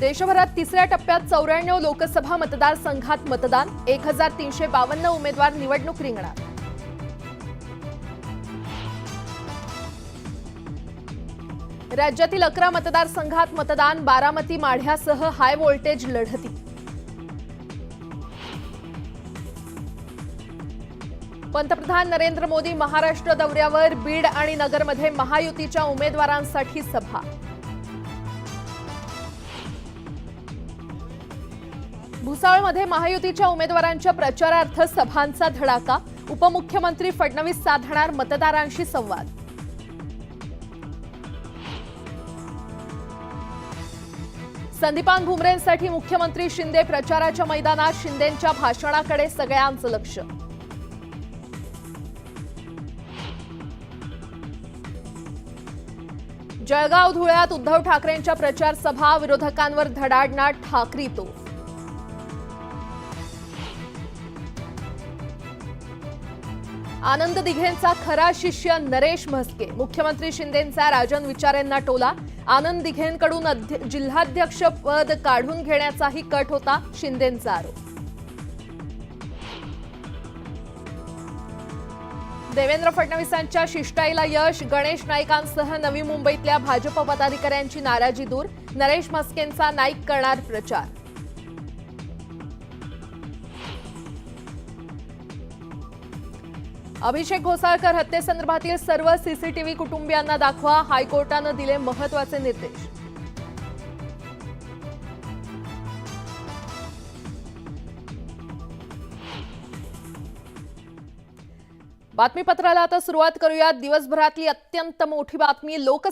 देशभरात तिसऱ्या टप्प्यात चौऱ्याण्णव लोकसभा मतदारसंघात मतदान एक हजार तीनशे बावन्न उमेदवार निवडणूक रिंगणात. राज्यातील अकरा मतदारसंघात मतदान बारामती माढ्यासह हाय व्होल्टेज लढती. पंतप्रधान नरेंद्र मोदी महाराष्ट्र दौऱ्यावर बीड आणि नगरमध्ये महायुतीच्या उमेदवारांसाठी सभा. भुसावळमध्ये महायुतीच्या उमेदवारांच्या प्रचारार्थ सभांचा धडाका उपमुख्यमंत्री फडणवीस साधणार मतदारांशी संवाद. संदीपान भुमरेंसाठी मुख्यमंत्री शिंदे प्रचाराच्या मैदानात शिंदेंच्या भाषणाकडे सगळ्यांचं लक्ष. जळगाव धुळ्यात उद्धव ठाकरेंच्या प्रचार सभा विरोधकांवर धडाडणार ठाकरी तो आनंद दिघेंचा खरा शिष्य नरेश म्हस्के. मुख्यमंत्री शिंदेंचा राजन विचारेंना टोला. आनंद दिघेंकडून अध्य- जिल्हाध्यक्ष पद काढून घेण्याचाही कट होता शिंदेंचा आरोप. देवेंद्र फडणवीसांच्या शिष्टाईला यश गणेश नाईकांसह नवी मुंबईतल्या भाजप पदाधिकाऱ्यांची नाराजी दूर. नरेश म्हस्केंचा नाईक करणार प्रचार. अभिषेक घोसाळकर हत्येसंदर्भातील सर्व सीसीटीव्ही कुटुंबियांना दाखवा. हायकोर्टानं दिले महत्त्वाचे निर्देश. बातमीपत्राला आता सुरुवात करूयात. दिवसभरातली अत्यंत मोठी बातमी लोकसभा